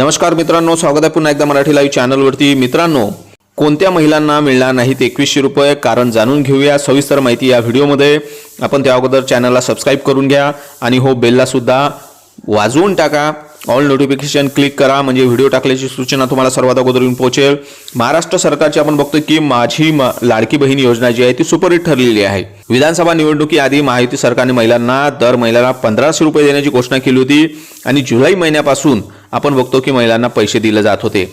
नमस्कार मित्रांनो स्वागत आहे पुन्हा एकदा मराठी लाईव्ह चॅनलवरती मित्रांनो कोणत्या महिलांना मिळणार नाहीत एकवीसशे रुपये? कारण जाणून घेऊया सविस्तर माहिती या व्हिडिओमध्ये. आपण त्या अगोदर चॅनलला सबस्क्राईब करून घ्या आणि हो बेलला सुद्धा वाजवून टाका. ऑल नोटिफिकेशन क्लिक करा म्हणजे व्हिडिओ टाकल्याची सूचना तुम्हाला सर्वात अगोदर येऊन पोहोचेल. महाराष्ट्र सरकारची आपण बघतो की माझी म- लाडकी बहीण योजना जी आहे ती सुपरहिट ठरलेली आहे. विधानसभा निवडणुकीआधी महायुती सरकारने महिलांना दर महिन्याला पंधराशे रुपये देण्याची घोषणा केली होती. आणि जुलै महिन्यापासून आपण बघतो की महिलांना पैसे दिले जात होते.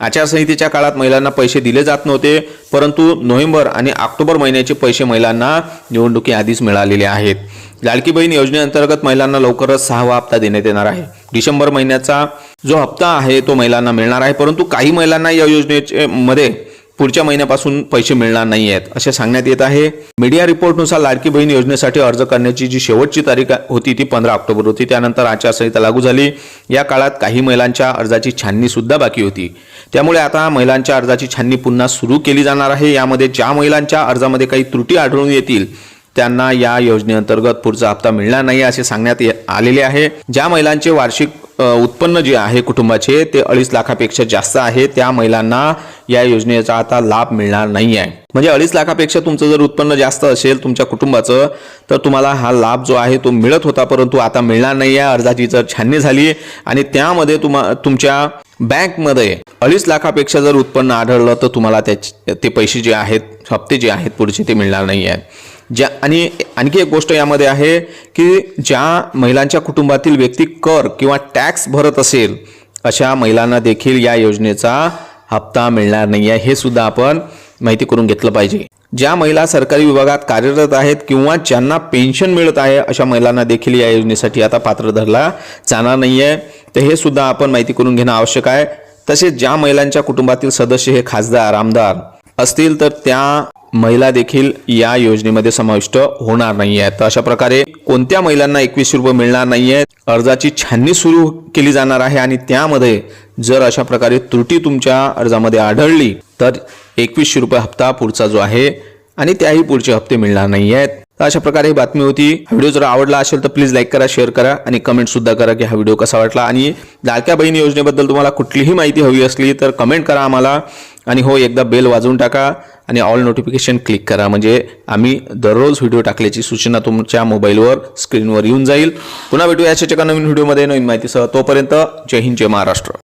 आचारसंहितेच्या काळात महिलांना पैसे दिले जात नव्हते परंतु नोव्हेंबर आणि ऑक्टोबर महिन्याचे पैसे महिलांना निवडणुकीआधीच मिळालेले आहेत. लाडकी बहीण योजनेअंतर्गत महिलांना लवकरच सहावा हप्ता देण्यात येणार आहे. डिसेंबर महिन्याचा जो हप्ता आहे तो महिलांना मिळणार आहे परंतु काही महिलांना या योजनेचे मध्ये पुढच्या महिन्यापासून पैसे मिळणार नाही आहेत असे सांगण्यात येत आहे. मीडिया रिपोर्टनुसार लाडकी बहीण योजनेसाठी अर्ज करण्याची जी शेवटची तारीख होती ती पंधरा ऑक्टोबर होती. त्यानंतर आचारसंहिता लागू झाली. या काळात काही महिलांच्या अर्जाची छाननी सुद्धा बाकी होती. त्यामुळे आता महिलांच्या अर्जाची छाननी पुन्हा सुरू केली जाणार आहे. यामध्ये ज्या महिलांच्या अर्जामध्ये काही त्रुटी आढळून येतील त्यांना या योजनेअंतर्गत पुढचा हप्ता मिळणार नाही असे सांगण्यात आलेले आहे. ज्या महिलांचे वार्षिक उत्पन्न जे आहे कुटुंबाचे ते अडीच लाखापेक्षा जास्त आहे. त्या महिलांना या योजनेचा आता लाभ मिळणार नाही आहे म्हणजे अडीच लाखापेक्षा तुमचं जर उत्पन्न जास्त असेल तुमच्या कुटुंबाचं तर तुम्हाला हा लाभ जो आहे तो मिळत होता परंतु आता मिळणार नाही आहे अर्जाची जर छाननी झाली आणि त्यामध्ये तुम्हा तुमच्या बँकमध्ये अडीच लाखापेक्षा जर उत्पन्न आढळलं तर तुम्हाला त्या ते पैसे जे आहेत हप्ते जे आहेत पुढचे ते मिळणार नाही आहेत ज्या आणि आणखी एक गोष्ट यामध्ये आहे की ज्या महिलांच्या कुटुंबातील व्यक्ती कर किंवा टॅक्स भरत असेल अशा महिलांना देखील या योजनेचा हप्ता मिळणार नाही आहे हे सुद्धा आपण माहिती करून घेतलं पाहिजे. ज्या महिला सरकारी विभागात कार्यरत आहेत किंवा ज्यांना पेन्शन मिळत आहे अशा महिलांना देखील या योजनेसाठी आता पात्र धरला जाणार नाही आहे तर हे सुद्धा आपण माहिती करून घेणं आवश्यक आहे. तसेच ज्या महिलांच्या कुटुंबातील सदस्य हे खासदार आमदार असतील तर त्या महिला देखील या योजनेमध्ये समाविष्ट होणार नाही आहेत तर अशा प्रकारे कोणत्या महिलांना एकवीसशे रुपये मिळणार नाही आहेत अर्जाची छाननी सुरू केली जाणार आहे आणि त्यामध्ये जर अशा प्रकारे त्रुटी तुमच्या अर्जामध्ये आढळली तर एकवीसशे रुपये हप्ता पुढचा जो आहे आणि त्याही पुढचे हप्ते मिळणार नाही आहेत. तर अशा प्रकारे ही बातमी होती. हा व्हिडिओ जर आवडला असेल तर प्लीज लाईक करा शेअर करा आणि कमेंट सुद्धा करा की हा व्हिडिओ कसा वाटला. आणि लाडक्या बहीण योजनेबद्दल तुम्हाला कुठलीही माहिती हवी असली तर कमेंट करा आम्हाला. आणि हो एकदा बेल वाजवून टाका आणि ऑल नोटिफिकेशन क्लिक करा. म्हणजे आम्ही दररोज व्हिडिओ टाकल्याची सूचना तुमच्या मोबाईलवर स्क्रीनवर येऊन जाईल. पुन्हा भेटूया याच्या एका नवीन व्हिडिओमध्ये नवीन माहितीसह. तोपर्यंत जय हिंद जय महाराष्ट्र.